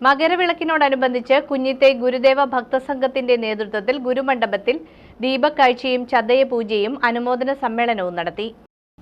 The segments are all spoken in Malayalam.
മകരവിളക്കിനോടനുബന്ധിച്ച് കുഞ്ഞിത്തെ ഗുരുദേവ ഭക്തസംഘത്തിന്റെ നേതൃത്വത്തിൽ ഗുരുമണ്ഡപത്തിൽ ദീപക്കാഴ്ചയും ചതയ പൂജയും അനുമോദന സമ്മേളനവും നടത്തി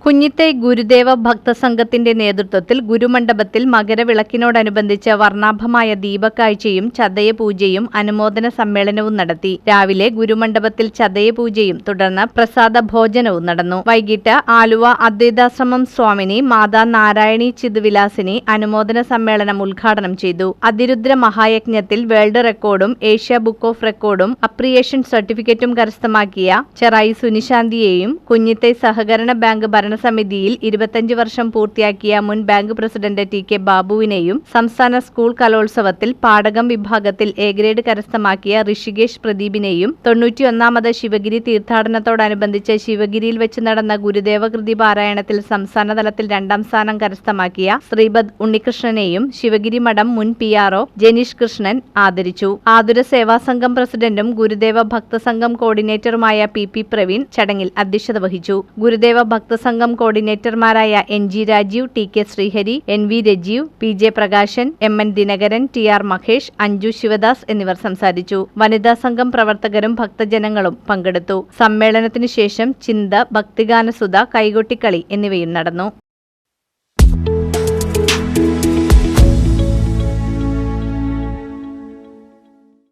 കുഞ്ഞിത്തെ ഗുരുദേവ ഭക്തസംഘത്തിന്റെ നേതൃത്വത്തിൽ ഗുരുമണ്ഡപത്തിൽ മകരവിളക്കിനോടനുബന്ധിച്ച് വർണാഭമായ ദീപക്കാഴ്ചയും ചതയ പൂജയും അനുമോദന സമ്മേളനവും നടത്തി. രാവിലെ ഗുരുമണ്ഡപത്തിൽ ചതയ പൂജയും തുടർന്ന് പ്രസാദ ഭോജനവും നടന്നു. വൈകിട്ട് ആലുവ അദ്വൈതാശ്രമം സ്വാമിനി മാതാ നാരായണി ചിതുവിലാസിനി അനുമോദന സമ്മേളനം ഉദ്ഘാടനം ചെയ്തു. അതിരുദ്ര മഹായജ്ഞത്തിൽ വേൾഡ് റെക്കോർഡും ഏഷ്യ ബുക്ക് ഓഫ് റെക്കോർഡും അപ്രിയേഷൻ സർട്ടിഫിക്കറ്റും കരസ്ഥമാക്കിയ ചെറായി സുനിശാന്തിയെയും കുഞ്ഞിത്തൈ സഹകരണ ബാങ്ക് ഭരണസമിതിയിൽ ഇരുപത്തഞ്ച് വർഷം പൂർത്തിയാക്കിയ മുൻ ബാങ്ക് പ്രസിഡന്റ് ടി കെ ബാബുവിനെയും സംസ്ഥാന സ്കൂൾ കലോത്സവത്തിൽ പാടകം വിഭാഗത്തിൽ എ ഗ്രേഡ് കരസ്ഥമാക്കിയ ഋഷികേഷ് പ്രദീപിനെയും തൊണ്ണൂറ്റിയൊന്നാമത് ശിവഗിരി തീർത്ഥാടനത്തോടനുബന്ധിച്ച് ശിവഗിരിയിൽ വെച്ച് നടന്ന ഗുരുദേവ കൃതി പാരായണത്തിൽ സംസ്ഥാന തലത്തിൽ രണ്ടാം സ്ഥാനം കരസ്ഥമാക്കിയ ശ്രീപദ് ഉണ്ണികൃഷ്ണനെയും ശിവഗിരി മഠം മുൻ P R O Janeesh Krishnan ആദരിച്ചു. ആതുര സേവാ സംഘം പ്രസിഡന്റും ഗുരുദേവ ഭക്തസംഘം കോർഡിനേറ്ററുമായ പി പി പ്രവീൺ ചടങ്ങിൽ അധ്യക്ഷത വഹിച്ചു. Gurudeva Bhaktasangham കോർഡിനേറ്റർമാരായ N G Rajeev T K Sreehari N V Rajeev P J Prakashan M N Dinakaran T R Mahesh Anju Sivadas എന്നിവർ സംസാരിച്ചു. വനിതാ സംഘം പ്രവർത്തകരും ഭക്തജനങ്ങളും പങ്കെടുത്തു. സമ്മേളനത്തിനു ശേഷം ചിന്ത ഭക്തിഗാനസുധ കൈകൊട്ടിക്കളി എന്നിവയും നടന്നു.